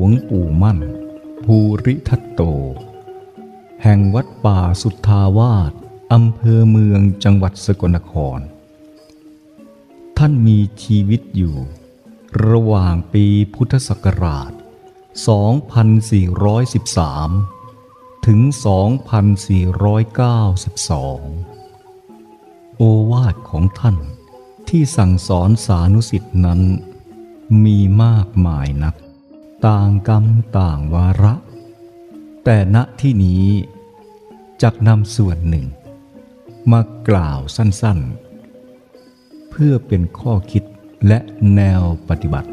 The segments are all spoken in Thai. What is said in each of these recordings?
วงปู่มั่น ภูริทัตโต แห่งวัดป่าสุทธาวาสอำเภอเมืองจังหวัดสกลนคร ท่านมีชีวิตอยู่ ระหว่างปีพุทธศักราช 2413 ถึง 2492 โอวาทของท่านที่สั่งสอนสานุสิทธินั้นมีมากมายนัก ต่างกรรมต่างวาระ แต่ณที่นี้จักนำส่วนหนึ่ง มากล่าวสั้นๆ เพื่อเป็นข้อคิดและแนวปฏิบัติ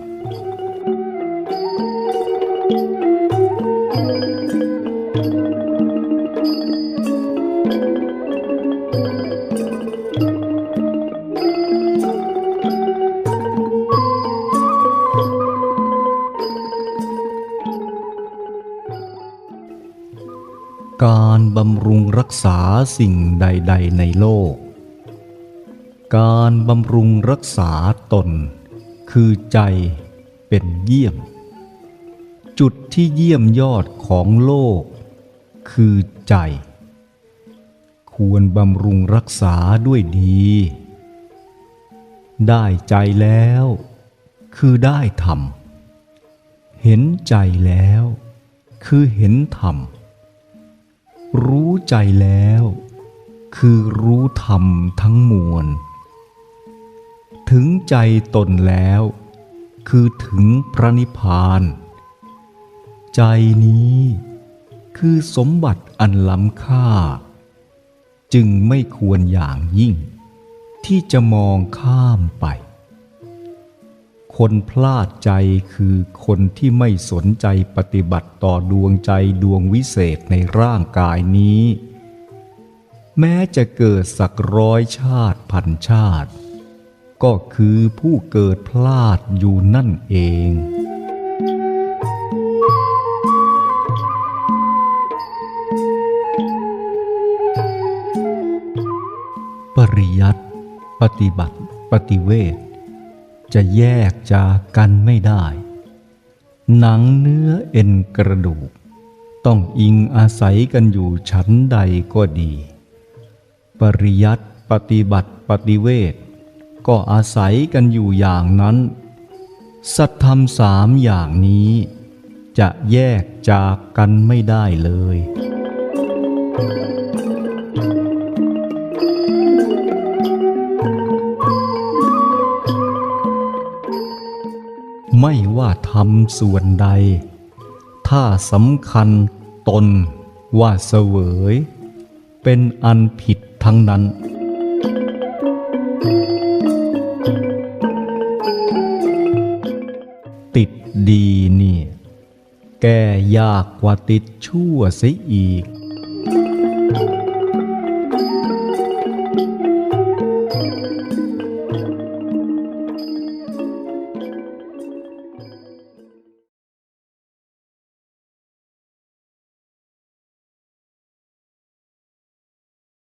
การบำรุงรักษาสิ่งใด ๆ ในโลก การบำรุงรักษาตน คือใจเป็นเยี่ยม จุดที่เยี่ยมยอดของโลก คือใจ ควรบำรุงรักษาด้วยดี ได้ใจแล้ว คือได้ธรรม เห็นใจแล้ว คือเห็นธรรม รู้ใจแล้ว คือรู้ธรรมทั้งมวล ถึงใจตนแล้ว คือถึงพระนิพพาน ใจนี้คือสมบัติอันล้ำค่า จึงไม่ควรอย่างยิ่ง ที่จะมองข้ามไป คนพลาดใจคือคนที่ไม่สนใจปฏิบัติต่อดวงใจดวงวิเศษในร่างกายนี้ แม้จะเกิดสักร้อยชาติพันชาติ ก็คือผู้เกิดพลาดอยู่นั่นเองปริยัติปฏิบัติ ปฏิเวท จะแยกจากกันไม่ได้ หนังเนื้อเอ็นกระดูก ต้องอิงอาศัยกันอยู่ชั้นใดก็ดี ปริยัติปฏิบัติปฏิเวทก็อาศัยกันอยู่อย่างนั้น สัตธรรมสามอย่างนี้ จะแยกจากกันไม่ได้เลย ไม่ว่าทำส่วนใด ถ้าสำคัญตนว่าเสวย เป็นอันผิดทั้งนั้นติดดีเนี่ย แก้ยากกว่าติดชั่วเสียอีก